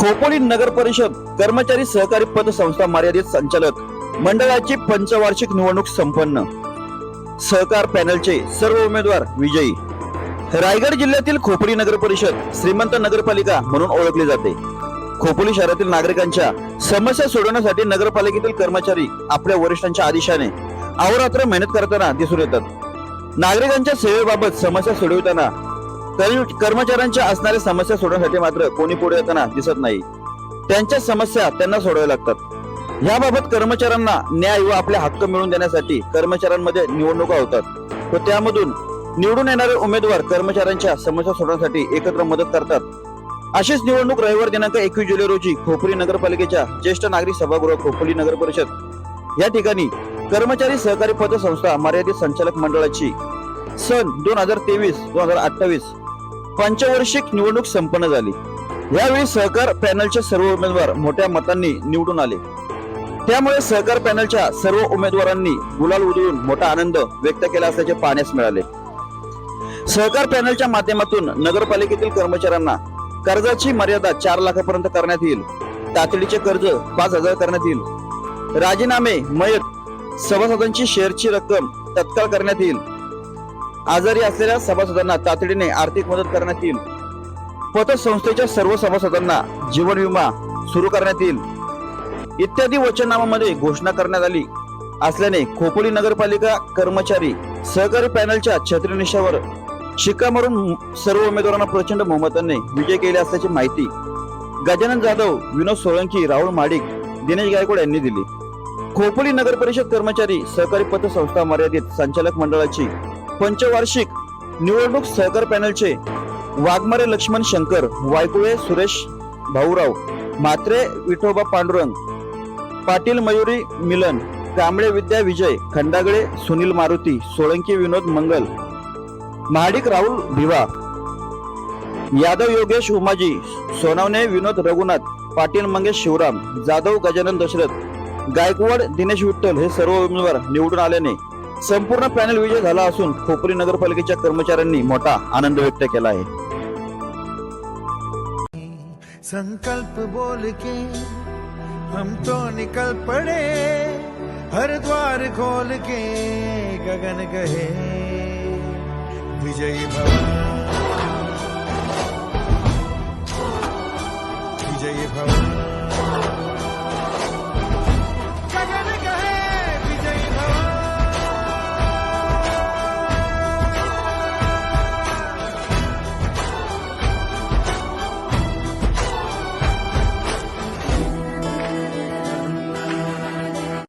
खोपोली नगर परिषद कर्मचारी सहकारी पतसंस्था मर्यादित संचालक मंडळाची पंचवार्षिक निवडणूक संपन्न. सहकार पॅनलचे सर्व उमेदवार विजयी. रायगड जिल्ह्यातील खोपोली नगर परिषद श्रीमंत नगरपालिका म्हणून ओळखली जाते. खोपोली शहरातील नागरिकांच्या समस्या सोडवण्यासाठी नगरपालिकेतील कर्मचारी आपल्या वरिष्ठांच्या आदेशाने अहोरात्र मेहनत करताना दिसून येतात. नागरिकांच्या सेवेबाबत समस्या सोडविताना तरी कर्मचाऱ्यांच्या असणाऱ्या समस्या सोडवण्यासाठी मात्र कोणी पुढे येताना दिसत नाही. त्यांच्या समस्या त्यांना सोडवाव्या लागतात. याबाबत कर्मचाऱ्यांना न्याय व आपले हक्क मिळवून देण्यासाठी कर्मचाऱ्यांमध्ये निवडणुका होतात. व त्यामधून निवडून येणारे उमेदवार कर्मचाऱ्यांच्या समस्या सोडवण्यासाठी एकत्र मदत करतात. अशीच निवडणूक रविवार दिनांक एकवीस जुलै रोजी खोपोली नगरपालिकेच्या ज्येष्ठ नागरिक सभागृह खोपोली नगर परिषद. या ठिकाणी कर्मचारी सहकारी पतसंस्था मर्यादित संचालक मंडळाची सन दोन हजार तेवीस दोन हजार अठ्ठावीस पंचवर्षिक निवडणूक संपन्न झाली. यावेळी सहकार पॅनलचे सर्व उमेदवार मोठ्या मतांनी निवडून आले. त्यामुळे सहकार पॅनलच्या सर्व उमेदवारांनी गुलाल उधळून मोठा आनंद व्यक्त केला असल्याचे पाहण्यास मिळाले. सहकार पॅनलच्या माध्यमातून नगरपालिकेतील कर्मचाऱ्यांना कर्जाची मर्यादा चार लाखापर्यंत करण्यात येईल. तातडीचे कर्ज पाच हजार करण्यात येईल. राजीनामे मयत सभासदांची शेअरची रक्कम तत्काळ करण्यात येईल. आजारी असलेल्या सभासदांना तातडीने आर्थिक मदत करण्यात येईल. पतसंस्थेच्या सर्व सभासदांना जीवन विमा सुरू करण्यात येईल. इत्यादी वचननामामध्ये घोषणा करण्यात आली. असल्याने खोपोली नगरपालिका कर्मचारी सहकारी पॅनलच्या छत्रीनिशावर शिक्का मारून सर्व उमेदवारांना प्रचंड बहुमताने विजय केले असल्याची माहिती गजानन जाधव विनोद सोळंकी राहुल माडिक दिनेश गायकवाड यांनी दिली. खोपोली नगर परिषद कर्मचारी सहकारी पतसंस्था मर्यादित संचालक मंडळाची पंचवार्षिक निवडणूक सहकार पॅनलचे वाघमारे लक्ष्मण शंकर वायकुळे सुरेश भाऊराव म्हात्रे विठोबा पांडुरंग पाटील मयुरी मिलन कांबळे विद्या विजय खंडागळे सुनील मारुती सोळंकी विनोद मंगल महाडिक राहुल भिवा यादव योगेश उमाजी सोनावणे विनोद रघुनाथ पाटील मंगेश शिवराम जाधव गजानन दशरथ गायकवाड दिनेश विठ्ठल हे सर्व उमेदवार निवडून आल्याने संपूर्ण पॅनल विजय झाला असून खोपरी नगरपालिकेच्या कर्मचाऱ्यांनी मोठा आनंद व्यक्त केला आहे. संकल्प बोल के हम तो निकल पड़े हर द्वार खोल के गगन कहे विजयी भवन